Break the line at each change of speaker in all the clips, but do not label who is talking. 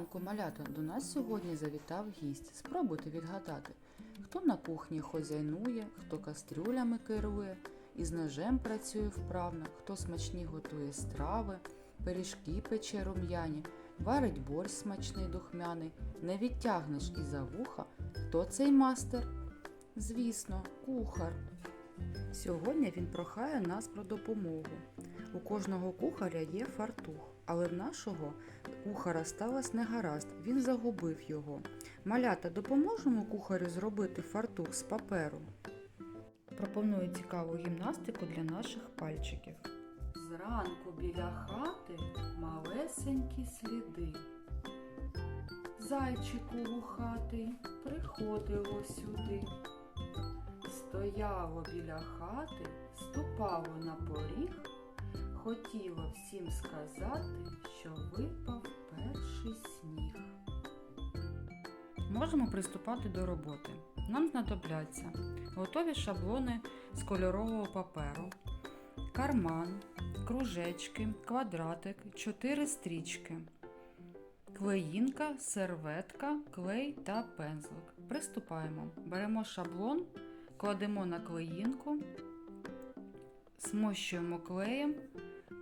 малята, до нас сьогодні завітав гість. Спробуйте відгадати, хто на кухні хозяйнує, хто кастрюлями керує, із ножем працює вправно, хто смачні готує страви, пиріжки пече рум'яні, варить борщ смачний духмяний, не відтягнеш іза вуха. Хто цей мастер? Звісно, кухар. Сьогодні він прохає нас про допомогу. У кожного кухаря є фартух, але нашого кухара сталося негаразд, він загубив його. Малята, допоможемо кухарю зробити фартух з паперу. Пропоную цікаву гімнастику для наших пальчиків. Зранку біля хати малесенькі сліди. Зайчику вухатий приходило сюди. Стояло біля хати, ступало на поріг, хотіло всім сказати, що випав перший сніг. Можемо приступати до роботи. Нам знадобляться готові шаблони з кольорового паперу, карман, кружечки, квадратик, чотири стрічки, клеїнка, серветка, клей та пензлик. Приступаємо. Беремо шаблон, кладемо на клеїнку, смощуємо клеєм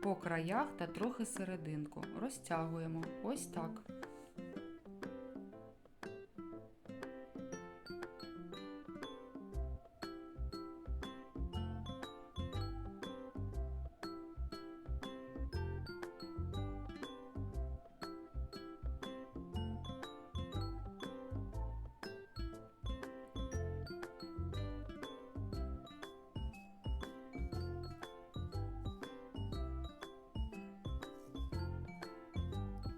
по краях та трохи серединку. Розтягуємо. Ось так.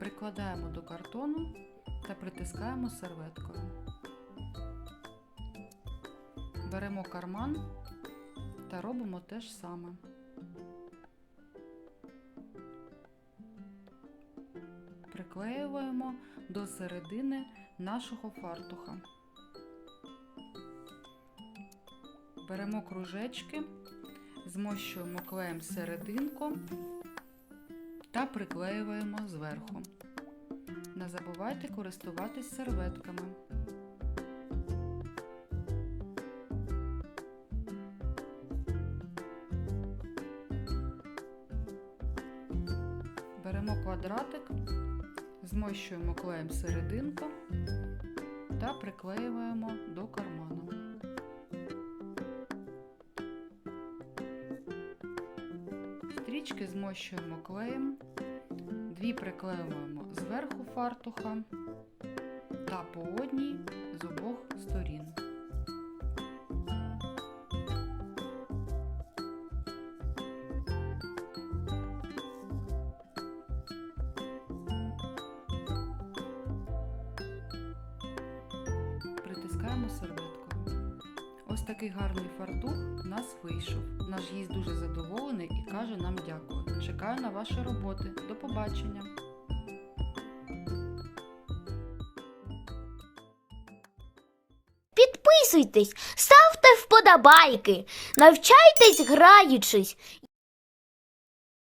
Прикладаємо до картону та притискаємо серветкою. Беремо карман та робимо те ж саме. Приклеюємо до середини нашого фартуха. Беремо кружечки, змощуємо клеєм серединку та приклеюємо зверху. Не забувайте користуватись серветками. Беремо квадратик, змощуємо клеєм серединку та приклеюємо до карману. Стрічки змощуємо клеєм, дві приклеюємо зверху фартуха та по одній з обох сторін. Притискаємо серветкою. Ось такий гарний фартух у нас вийшов. Наш гість дуже задоволений і каже нам дякую. Чекаю на ваші роботи. До побачення!
Підписуйтесь, ставте вподобайки, навчайтесь граючись